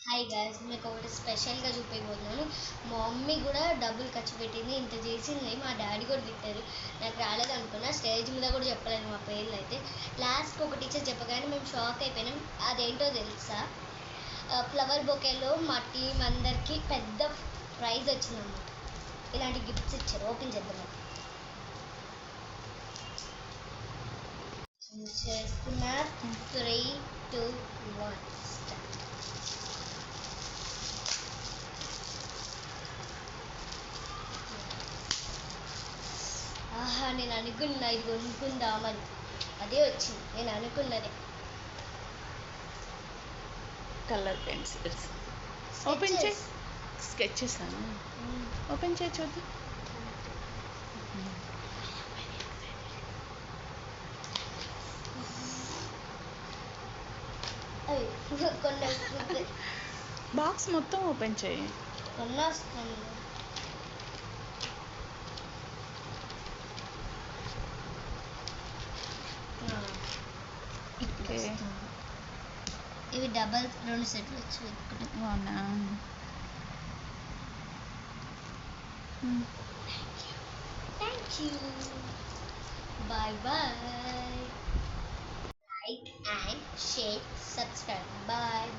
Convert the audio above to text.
Hi guys మీకు ఒకటి స్పెషల్గా చూపించబోతున్నాను. మా మమ్మీ కూడా డబ్బులు ఖర్చు పెట్టింది ఇంత చేసింది మా డాడీ కూడా తిట్టారు నాకు రాలేదు అనుకున్నా స్టేజ్ మీద కూడా చెప్పలేను మా పేర్లు అయితే. లాస్ట్కి ఒక టీచర్ చెప్పగానే మేము షాక్ అయిపోయినాం. అదేంటో తెలుసా? ఫ్లవర్ బొకేలో మా టీం అందరికీ పెద్ద ప్రైజ్ వచ్చిందన్నమాట. ఇలాంటి గిఫ్ట్స్ ఇచ్చారు. ఓపెన్ చేద్దాం చేస్తున్నా త్రీ టూ వన్ నేను అనుకున్నా ఇది కొనుక్కుందామని అదే వచ్చింది. నేను అనుకున్నదే. కలర్ పెన్సిల్స్ ఓపెన్ చేయి. స్కెచెస్ ఓపెన్ చేయి చూద్దాం. బాక్స్ మొత్తం ఓపెన్ చేయి. కొన్ని ఇవి డబల్ రెండు సెట్లు వచ్చి పెట్టుకున్నాం అవునా మ్మ్. Thank you bye bye like and share subscribe bye bye bye bye